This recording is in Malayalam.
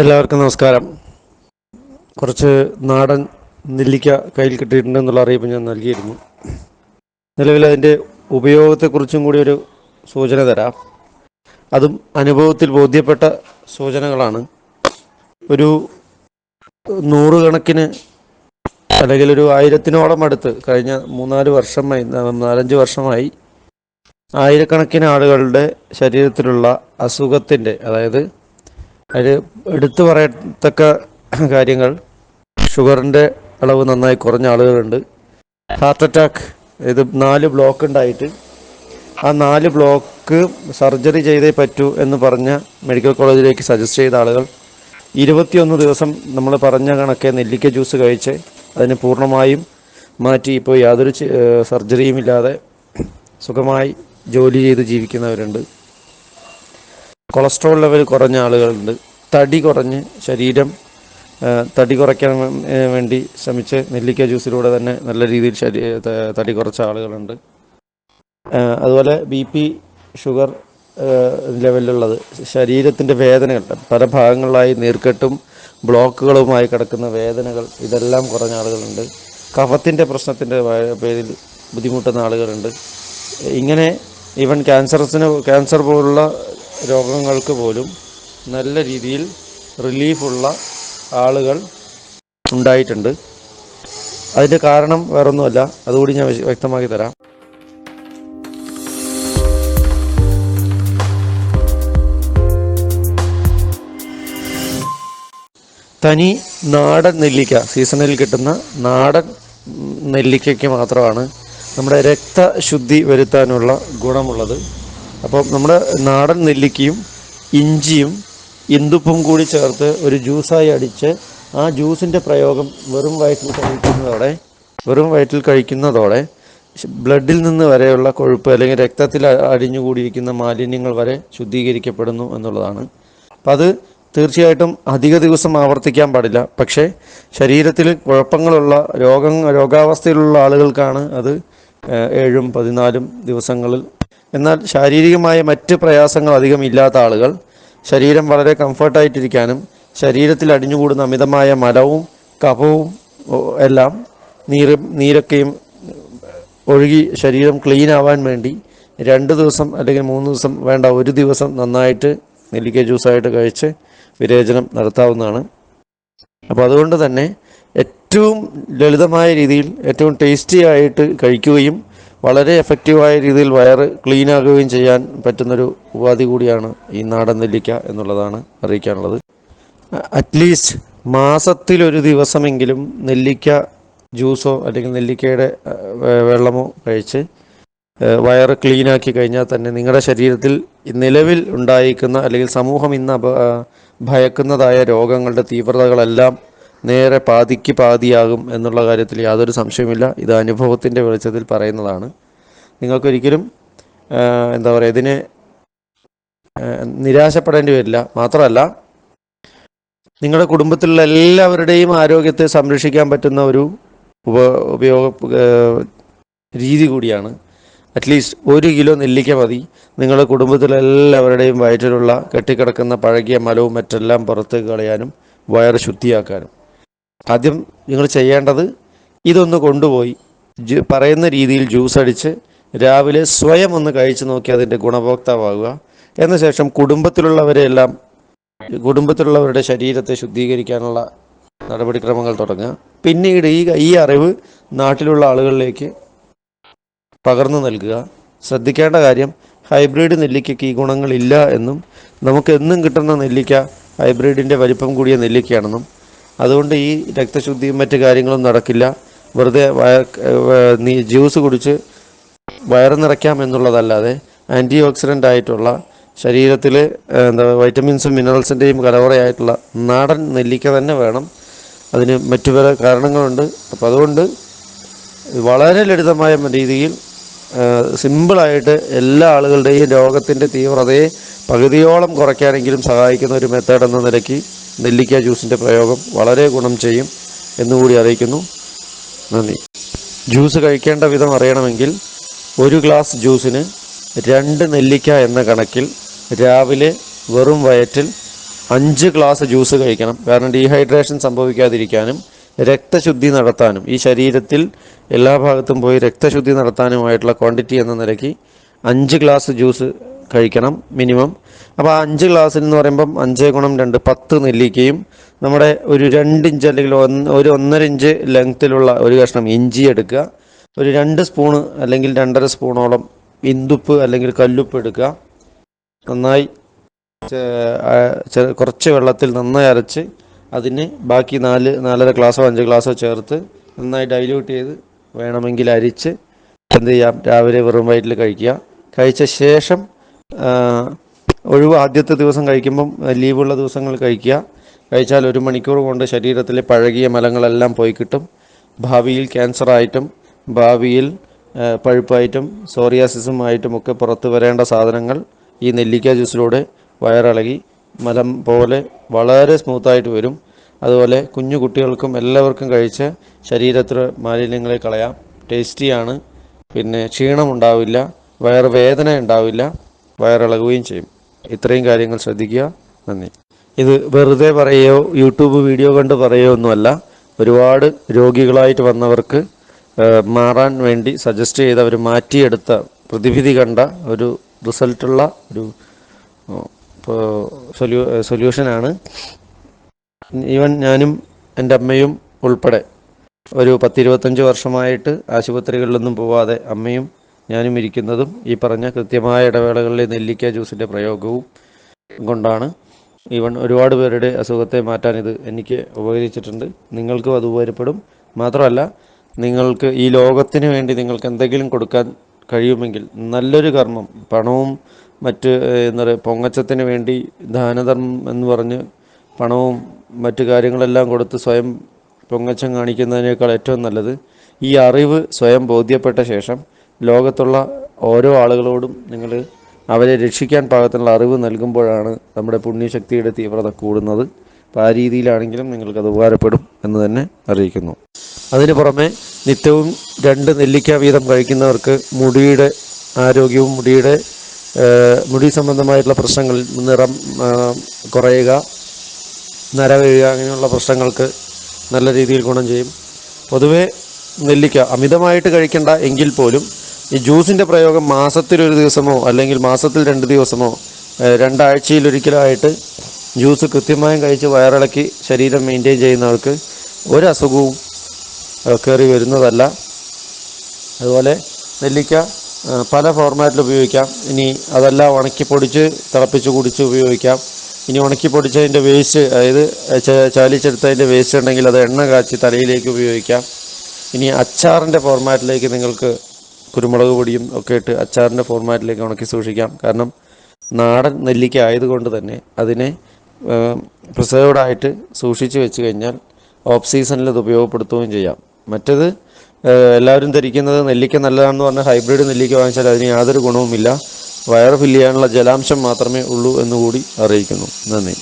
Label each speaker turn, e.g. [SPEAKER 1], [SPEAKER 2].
[SPEAKER 1] എല്ലാവർക്കും നമസ്കാരം. കുറച്ച് നാടൻ നെല്ലിക്ക കയ്യിൽ കിട്ടിയിട്ടുണ്ടെന്നുള്ള അറിയിപ്പ് ഞാൻ നൽകിയിരുന്നു. നിലവിൽ അതിന്റെ ഉപയോഗത്തെക്കുറിച്ചും കൂടി ഒരു സൂചന തരാം. അതും അനുഭവത്തിൽ ബോധ്യപ്പെട്ട സൂചനകളാണ്. ഒരു നൂറുകണക്കിന് അല്ലെങ്കിൽ ഒരു ആയിരത്തിനോളം അടുത്ത് കഴിഞ്ഞ മൂന്നാൽ വർഷമായി നാലഞ്ച് വർഷമായി ആയിരക്കണക്കിന് ആളുകളുടെ ശരീരത്തിലുള്ള അസുഖത്തിന്റെ അതായത് അതിൽ എടുത്തു പറയത്തക്ക കാര്യങ്ങൾ. ഷുഗറിന്റെ അളവ് നന്നായി കുറഞ്ഞ ആളുകളുണ്ട്. ഹാർട്ട് അറ്റാക്ക് ഇത് നാല് ബ്ലോക്ക് ഉണ്ടായിട്ട്. ആ നാല് ബ്ലോക്ക് സർജറി ചെയ്തേ പറ്റൂ എന്ന് പറഞ്ഞ മെഡിക്കൽ കോളേജിലേക്ക് സജസ്റ്റ് ചെയ്ത ആളുകൾ. ഇരുപത്തിയൊന്ന് ദിവസം നമ്മൾ പറഞ്ഞ കണക്കെ നെല്ലിക്ക ജ്യൂസ് കഴിച്ച് അതിനെ പൂർണമായും മാറ്റി ഇപ്പോൾ യാതൊരു സർജറിയും ഇല്ലാതെ സുഖമായി ജോലി ചെയ്ത് ജീവിക്കുന്നവരുണ്ട്. കൊളസ്ട്രോൾ ലെവൽ കുറഞ്ഞ ആളുകളുണ്ട്. തടി കുറഞ്ഞ് ശരീരം തടി കുറയ്ക്കാൻ വേണ്ടി ശ്രമിച്ച് നെല്ലിക്ക ജ്യൂസിലൂടെ തന്നെ നല്ല രീതിയിൽ ശരീ തടി കുറച്ച ആളുകളുണ്ട്. അതുപോലെ ബി പി ഷുഗർ ലെവലിലുള്ളത്. ശരീരത്തിന്റെ വേദനകൾ പല ഭാഗങ്ങളിലായി നീർക്കെട്ടും ബ്ലോക്കുകളുമായി കിടക്കുന്ന വേദനകൾ ഇതെല്ലാം കുറഞ്ഞ ആളുകളുണ്ട്. കഫത്തിന്റെ പ്രശ്നത്തിന്റെ പേരിൽ ബുദ്ധിമുട്ടുന്ന ആളുകളുണ്ട്. ഇങ്ങനെ ഈവൻ ക്യാൻസറസിന് ക്യാൻസർ പോലുള്ള രോഗങ്ങൾക്ക് പോലും നല്ല രീതിയിൽ റിലീഫുള്ള ആളുകൾ ഉണ്ടായിട്ടുണ്ട്. അതിന്റെ കാരണം വേറൊന്നുമല്ല. അതുകൂടി ഞാൻ വ്യക്തമാക്കി തരാം. തനി നാടൻ നെല്ലിക്ക സീസണിൽ കിട്ടുന്ന നാടൻ നെല്ലിക്കയ്ക്ക് മാത്രമാണ് നമ്മുടെ രക്തശുദ്ധി വരുത്താനുള്ള ഗുണമുള്ളത്. അപ്പോൾ നമ്മുടെ നാടൻ നെല്ലിക്കയും ഇഞ്ചിയും ഇന്ദുപ്പും കൂടി ചേർത്ത് ഒരു ജ്യൂസായി അടിച്ച് ആ ജ്യൂസിന്റെ പ്രയോഗം വെറും വയറ്റിൽ കഴിക്കുന്നതോടെ വെറും വയറ്റിൽ കഴിക്കുന്നതോടെ ബ്ലഡിൽ നിന്ന് വരെയുള്ള കൊഴുപ്പ് അല്ലെങ്കിൽ രക്തത്തിൽ അടിഞ്ഞുകൂടിയിരിക്കുന്ന മാലിന്യങ്ങൾ വരെ ശുദ്ധീകരിക്കപ്പെടുന്നു എന്നുള്ളതാണ്. അപ്പം അത് തീർച്ചയായിട്ടും അധിക ദിവസം ആവർത്തിക്കാൻ പാടില്ല. പക്ഷേ ശരീരത്തിൽ കുഴപ്പങ്ങളുള്ള രോഗം രോഗാവസ്ഥയിലുള്ള ആളുകൾക്കാണ് അത് ഏഴും പതിനാലും ദിവസങ്ങളിൽ എന്നാൽ ശാരീരികമായ മറ്റ് പ്രയാസങ്ങൾ അധികം ഇല്ലാത്ത ആളുകൾ ശരീരം വളരെ കംഫർട്ടായിട്ടിരിക്കാനും ശരീരത്തിൽ അടിഞ്ഞുകൂടുന്ന അമിതമായ മലവും കഫവും എല്ലാം നീര് നീരൊക്കെയും ഒഴുകി ശരീരം ക്ലീൻ ആവാൻ വേണ്ടി രണ്ട് ദിവസം അല്ലെങ്കിൽ മൂന്ന് ദിവസം വേണ്ട ഒരു ദിവസം നന്നായിട്ട് നെല്ലിക്ക ജ്യൂസായിട്ട് കഴിച്ച് വിരേചനം നടത്താവുന്നതാണ്. അപ്പോൾ അതുകൊണ്ട് തന്നെ ഏറ്റവും ലളിതമായ രീതിയിൽ ഏറ്റവും ടേസ്റ്റി ആയിട്ട് കഴിക്കുകയും വളരെ എഫക്റ്റീവായ രീതിയിൽ വയറ് ക്ലീൻ ആകുകയും ചെയ്യാൻ പറ്റുന്നൊരു ഉപാധി കൂടിയാണ് ഈ നാടൻ നെല്ലിക്ക എന്നുള്ളതാണ് അറിയിക്കാനുള്ളത്. അറ്റ്ലീസ്റ്റ് മാസത്തിലൊരു ദിവസമെങ്കിലും നെല്ലിക്ക ജ്യൂസോ അല്ലെങ്കിൽ നെല്ലിക്കയുടെ വെള്ളമോ കഴിച്ച് വയർ ക്ലീൻ ആക്കി കഴിഞ്ഞാൽ തന്നെ നിങ്ങളുടെ ശരീരത്തിൽ നിലവിൽ ഉണ്ടായിരിക്കുന്ന അല്ലെങ്കിൽ സമൂഹം ഇന്ന് ഭയക്കുന്നതായ രോഗങ്ങളുടെ തീവ്രതകളെല്ലാം നേരെ പാതിക്ക് പാതിയാകും എന്നുള്ള കാര്യത്തിൽ യാതൊരു സംശയമില്ല ഇത് അനുഭവത്തിന്റെ വെളിച്ചത്തിൽ പറയുന്നതാണ്. നിങ്ങൾക്കൊരിക്കലും എന്താ പറയുക ഇതിനെ നിരാശപ്പെടേണ്ടി വരില്ല. മാത്രമല്ല നിങ്ങളുടെ കുടുംബത്തിലുള്ള എല്ലാവരുടെയും ആരോഗ്യത്തെ സംരക്ഷിക്കാൻ പറ്റുന്ന ഒരു ഉപ ഉപയോഗ രീതി കൂടിയാണ്. അറ്റ്ലീസ്റ്റ് ഒരു കിലോ നെല്ലിക്ക മതി. നിങ്ങളുടെ കുടുംബത്തിലെ എല്ലാവരുടെയും വയറ്റിലുള്ള കെട്ടിക്കിടക്കുന്ന പഴകിയ മലവും മറ്റെല്ലാം പുറത്തേക്ക് കളയാനും വയറ് ശുദ്ധിയാക്കാനും. ആദ്യം നിങ്ങൾ ചെയ്യേണ്ടത് ഇതൊന്ന് കൊണ്ടുപോയി പറയുന്ന രീതിയിൽ ജ്യൂസ് അടിച്ച് രാവിലെ സ്വയം ഒന്ന് കഴിച്ചു നോക്കി അതിന്റെ ഗുണഭോക്താവുക എന്ന ശേഷം കുടുംബത്തിലുള്ളവരെയെല്ലാം കുടുംബത്തിലുള്ളവരുടെ ശരീരത്തെ ശുദ്ധീകരിക്കാനുള്ള നടപടിക്രമങ്ങൾ തുടങ്ങുക. പിന്നീട് ഈ ഈ അറിവ് നാട്ടിലുള്ള ആളുകളിലേക്ക് പകർന്നു നൽകുക. ശ്രദ്ധിക്കേണ്ട കാര്യം ഹൈബ്രിഡ് നെല്ലിക്കയ്ക്ക് ഈ ഗുണങ്ങളില്ല എന്നും നമുക്ക് എന്നും കിട്ടുന്ന നെല്ലിക്ക ഹൈബ്രിഡിന്റെ വലിപ്പം കൂടിയ നെല്ലിക്കയാണെന്നും അതുകൊണ്ട് ഈ രക്തശുദ്ധിയും മറ്റു കാര്യങ്ങളും നടക്കില്ല. വെറുതെ നീ ജ്യൂസ് കുടിച്ച് വയറ് നിറയ്ക്കാം എന്നുള്ളതല്ലാതെ ആന്റി ഓക്സിഡന്റ് ആയിട്ടുള്ള ശരീരത്തിൽ എന്താ വൈറ്റമിൻസും മിനറൽസിന്റെയും കലവറയായിട്ടുള്ള നാടൻ നെല്ലിക്ക തന്നെ വേണം. അതിന് മറ്റു പല കാരണങ്ങളുണ്ട്. അപ്പോൾ അതുകൊണ്ട് വളരെ ലളിതമായ രീതിയിൽ സിമ്പിളായിട്ട് എല്ലാ ആളുകളുടെയും രോഗത്തിന്റെ തീവ്രതയെ പകുതിയോളം കുറയ്ക്കാനെങ്കിലും സഹായിക്കുന്ന ഒരു മെത്തേഡ് എന്ന നിലയ്ക്ക് നെല്ലിക്ക ജ്യൂസിന്റെ പ്രയോഗം വളരെ ഗുണം ചെയ്യും എന്നുകൂടി അറിയിക്കുന്നു. നന്ദി. ജ്യൂസ് കഴിക്കേണ്ട വിധം അറിയണമെങ്കിൽ ഒരു ഗ്ലാസ് ജ്യൂസിന് രണ്ട് നെല്ലിക്ക എന്ന കണക്കിൽ രാവിലെ വെറും വയറ്റിൽ അഞ്ച് ഗ്ലാസ് ജ്യൂസ് കഴിക്കണം. കാരണം ഡീഹൈഡ്രേഷൻ സംഭവിക്കാതിരിക്കാനും രക്തശുദ്ധി നടത്താനും ഈ ശരീരത്തിൽ എല്ലാ ഭാഗത്തും പോയി രക്തശുദ്ധി നടത്താനുമായിട്ടുള്ള ക്വാണ്ടിറ്റി എന്ന നിലയ്ക്ക് അഞ്ച് ഗ്ലാസ് ജ്യൂസ് കഴിക്കണം മിനിമം. അപ്പോൾ ആ അഞ്ച് ഗ്ലാസ്സിൽ എന്ന് പറയുമ്പം അഞ്ച് ഗുണം രണ്ട് പത്ത് നെല്ലിക്കയും നമ്മുടെ ഒരു രണ്ട് ഇഞ്ച് അല്ലെങ്കിൽ ഒന്ന് ഒരു ഒന്നര ഇഞ്ച് ലെങ്ത്തിലുള്ള ഒരു കഷ്ണം ഇഞ്ചി എടുക്കുക. ഒരു രണ്ട് സ്പൂണ് അല്ലെങ്കിൽ രണ്ടര സ്പൂണോളം ഇന്ദുപ്പ് അല്ലെങ്കിൽ കല്ലുപ്പ് എടുക്കുക. നന്നായി കുറച്ച് വെള്ളത്തിൽ നന്നായി അരച്ച് അതിന് ബാക്കി നാല് നാലര ഗ്ലാസ്സോ അഞ്ച് ഗ്ലാസ്സോ ചേർത്ത് നന്നായി ഡൈല്യൂട്ട് ചെയ്ത് വേണമെങ്കിൽ അരിച്ച് എന്ത് ചെയ്യാം? രാവിലെ വെറും വയറ്റിൽ കഴിക്കുക. കഴിച്ച ശേഷം ഒഴിവ് ആദ്യത്തെ ദിവസം കഴിക്കുമ്പം ലീവുള്ള ദിവസങ്ങൾ കഴിക്കുക. കഴിച്ചാൽ ഒരു മണിക്കൂർ കൊണ്ട് ശരീരത്തിലെ പഴകിയ മലങ്ങളെല്ലാം പോയി കിട്ടും. ഭാവിയിൽ ക്യാൻസറായിട്ടും ഭാവിയിൽ പഴുപ്പായിട്ടും സോറിയാസിസുമായിട്ടും ഒക്കെ പുറത്തു വരേണ്ട സാധനങ്ങൾ ഈ നെല്ലിക്ക ജ്യൂസിലൂടെ വയറിളകി മലം പോലെ വളരെ സ്മൂത്തായിട്ട് വരും. അതുപോലെ കുഞ്ഞു കുട്ടികൾക്കും എല്ലാവർക്കും കഴിച്ച് ശരീരത്തിലെ മാലിന്യങ്ങളെ കളയാം. ടേസ്റ്റിയാണ്. പിന്നെ ക്ഷീണമുണ്ടാവില്ല വയറുവേദന ഉണ്ടാവില്ല. വയറിളകുകയും ചെയ്യും. ഇത്രയും കാര്യങ്ങൾ ശ്രദ്ധിക്കുക. നന്ദി. ഇത് വെറുതെ പറയുകയോ യൂട്യൂബ് വീഡിയോ കണ്ട് പറയുകയോ ഒന്നുമല്ല. ഒരുപാട് രോഗികളായിട്ട് വന്നവർക്ക് മാറാൻ വേണ്ടി സജസ്റ്റ് ചെയ്ത് അവർ മാറ്റിയെടുത്ത പ്രതിവിധി കണ്ട ഒരു റിസൾട്ടുള്ള ഒരു സൊല്യൂ സൊല്യൂഷനാണ്. ഈവൻ ഞാനും എന്റെ അമ്മയും ഉൾപ്പെടെ ഒരു പത്തിരുപത്തഞ്ച് വർഷമായിട്ട് ആശുപത്രികളിലൊന്നും പോവാതെ അമ്മയും ഞാനും ഇരിക്കുന്നതും ഈ പറഞ്ഞ കൃത്യമായ ഇടവേളകളിലെ നെല്ലിക്ക ജ്യൂസിന്റെ പ്രയോഗവും കൊണ്ടാണ് ഈവൺ ഒരുപാട് പേരുടെ അസുഖത്തെ മാറ്റാൻ ഇത് എനിക്ക് ഉപകരിച്ചിട്ടുണ്ട്. നിങ്ങൾക്കും അത് ഉപകാരപ്പെടും. മാത്രമല്ല നിങ്ങൾക്ക് ഈ ലോകത്തിന് വേണ്ടി നിങ്ങൾക്ക് എന്തെങ്കിലും കൊടുക്കാൻ കഴിയുമെങ്കിൽ നല്ലൊരു കർമ്മം പണവും മറ്റ് എന്താ പറയുക പൊങ്ങച്ചത്തിന് വേണ്ടി ദാനധർമ്മം എന്ന് പറഞ്ഞ് പണവും മറ്റു കാര്യങ്ങളെല്ലാം കൊടുത്ത് സ്വയം പൊങ്ങച്ചം കാണിക്കുന്നതിനേക്കാൾ ഏറ്റവും നല്ലത് ഈ അറിവ് സ്വയം ബോധ്യപ്പെട്ട ശേഷം ലോകത്തുള്ള ഓരോ ആളുകളോടും നിങ്ങൾ അവരെ രക്ഷിക്കാൻ പാകത്തിനുള്ള അറിവ് നൽകുമ്പോഴാണ് നമ്മുടെ പുണ്യശക്തിയുടെ തീവ്രത കൂടുന്നത്. അപ്പോൾ ആ രീതിയിലാണെങ്കിലും നിങ്ങൾക്കത് ഉപകാരപ്പെടും എന്ന് തന്നെ അറിയിക്കുന്നു. അതിന് പുറമെ നിത്യവും രണ്ട് നെല്ലിക്ക വീതം കഴിക്കുന്നവർക്ക് മുടിയുടെ ആരോഗ്യവും മുടിയുടെ മുടി സംബന്ധമായിട്ടുള്ള പ്രശ്നങ്ങളിൽ നിറം കുറയുക നര വീഴുക അങ്ങനെയുള്ള പ്രശ്നങ്ങൾക്ക് നല്ല രീതിയിൽ ഗുണം ചെയ്യും. പൊതുവേ നെല്ലിക്ക അമിതമായിട്ട് കഴിക്കേണ്ട എങ്കിൽ പോലും ഈ ജ്യൂസിന്റെ പ്രയോഗം മാസത്തിൽ ഒരു ദിവസമോ അല്ലെങ്കിൽ മാസത്തിൽ രണ്ട് ദിവസമോ രണ്ടാഴ്ചയിലൊരിക്കലായിട്ട് ജ്യൂസ് കൃത്യമായും കഴിച്ച് വയറിളക്കി ശരീരം മെയിന്റെയിൻ ചെയ്യുന്നവർക്ക് ഒരു അസുഖവും ഏഹ്, കയറി വരുന്നതല്ല. അതുപോലെ നെല്ലിക്ക പല ഫോർമാറ്റിൽ ഉപയോഗിക്കാം. ഇനി അതെല്ലാം ഉണക്കി പൊടിച്ച് തിളപ്പിച്ച് കുടിച്ച് ഉപയോഗിക്കാം. ഇനി ഉണക്കി പൊടിച്ചതിന്റെ വേസ്റ്റ് അതായത് ചാലിച്ചെടുത്തതിന്റെ വേസ്റ്റ് ഉണ്ടെങ്കിൽ അത് എണ്ണ കാച്ചി തലയിലേക്ക് ഉപയോഗിക്കാം. ഇനി അച്ചാറിന്റെ ഫോർമാറ്റിലേക്ക് നിങ്ങൾക്ക് കുരുമുളക് പൊടിയും ഒക്കെ ഇട്ട് അച്ചാറിന്റെ ഫോർമാറ്റിലേക്ക് ഉണക്കി സൂക്ഷിക്കാം. കാരണം നാടൻ നെല്ലിക്ക ആയതുകൊണ്ട് തന്നെ അതിനെ പ്രിസേർവ്ഡ് ആയിട്ട് സൂക്ഷിച്ച് വെച്ച് കഴിഞ്ഞാൽ ഓഫ് സീസണിൽ അത് ഉപയോഗപ്പെടുത്തുകയും ചെയ്യാം. മറ്റത് എല്ലാവരും ധരിക്കുന്നത് നെല്ലിക്ക നല്ലതാണെന്ന് പറഞ്ഞാൽ ഹൈബ്രിഡ് നെല്ലിക്ക വാങ്ങിച്ചാൽ അതിന് യാതൊരു ഗുണവുമില്ല. വയർ ഫില്ല് ചെയ്യാനുള്ള ജലാംശം മാത്രമേ ഉള്ളൂ എന്നുകൂടി അറിയിക്കുന്നു. നന്ദി.